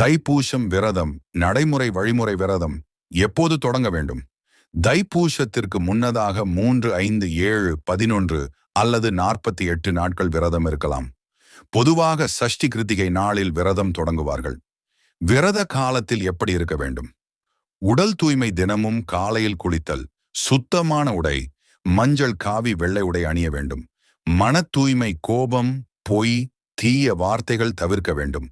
தைப்பூசம் விரதம் நடைமுறை வழிமுறை விரதம் எப்போது தொடங்க வேண்டும்? தைப்பூசத்திற்கு முன்னதாக மூன்று ஐந்து ஏழு பதினொன்று அல்லது நாற்பத்தி எட்டு நாட்கள் விரதம் இருக்கலாம். பொதுவாக சஷ்டி கிருத்திகை நாளில் விரதம் தொடங்குவார்கள். விரத காலத்தில் எப்படி இருக்க வேண்டும்? உடல் தூய்மை தினமும் காலையில் குளித்தல் சுத்தமான உடை மஞ்சள் காவி வெள்ளை உடை அணிய வேண்டும். மன தூய்மை கோபம் பொய் தீய வார்த்தைகள் தவிர்க்க வேண்டும்.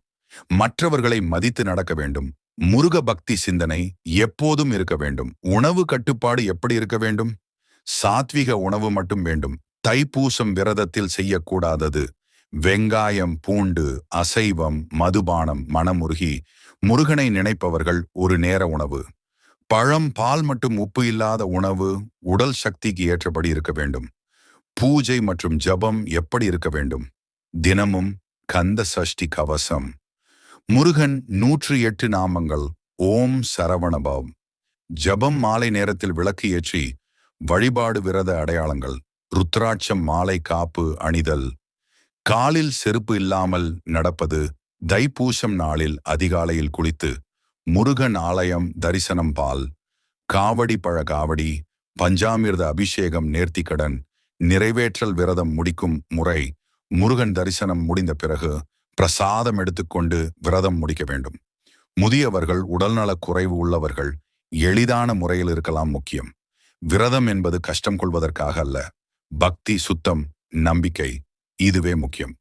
மற்றவர்களை மதித்து நடக்க வேண்டும். முருக பக்தி சிந்தனை எப்போதும் இருக்க வேண்டும். உணவு கட்டுப்பாடு எப்படி இருக்க வேண்டும்? சாத்விக உணவு மட்டும் வேண்டும். தைப்பூசம் விரதத்தில் செய்யக்கூடாதது. வெங்காயம் பூண்டு அசைவம் மதுபானம் மனமுருகி முருகனை நினைப்பவர்கள் ஒரு நேர உணவு. பழம் பால் மற்றும் உப்பு இல்லாத உணவு உடல் சக்திக்கு ஏற்றபடி இருக்க வேண்டும். பூஜை மற்றும் ஜபம் எப்படி இருக்க வேண்டும்? தினமும் கந்த சஷ்டி கவசம். முருகன் நூற்றி எட்டு நாமங்கள் ஓம் சரவணபவம். ஜபம் மாலை நேரத்தில் விளக்கு ஏற்றி வழிபாடு விரத அடையாளங்கள் ருத்ராட்சம் மாலை காப்பு அணிதல். காலில் செருப்பு இல்லாமல் நடப்பது தைப்பூசம் நாளில் அதிகாலையில் குளித்து முருகன் ஆலயம் தரிசனம் பால். காவடி பழ காவடி பஞ்சாமிர்த அபிஷேகம் நேர்த்திக்கடன் நிறைவேற்றல் விரதம் முடிக்கும் முறை முருகன் தரிசனம் முடிந்த பிறகு பிரசாதம் எடுத்துக்கொண்டு விரதம் முடிக்க வேண்டும். முதியவர்கள் உடல்நலக் குறைவு உள்ளவர்கள் எளிதான முறையில் இருக்கலாம் முக்கியம். விரதம் என்பது கஷ்டம் கொள்வதற்காக அல்ல. பக்தி சுத்தம் நம்பிக்கை இதுவே முக்கியம்.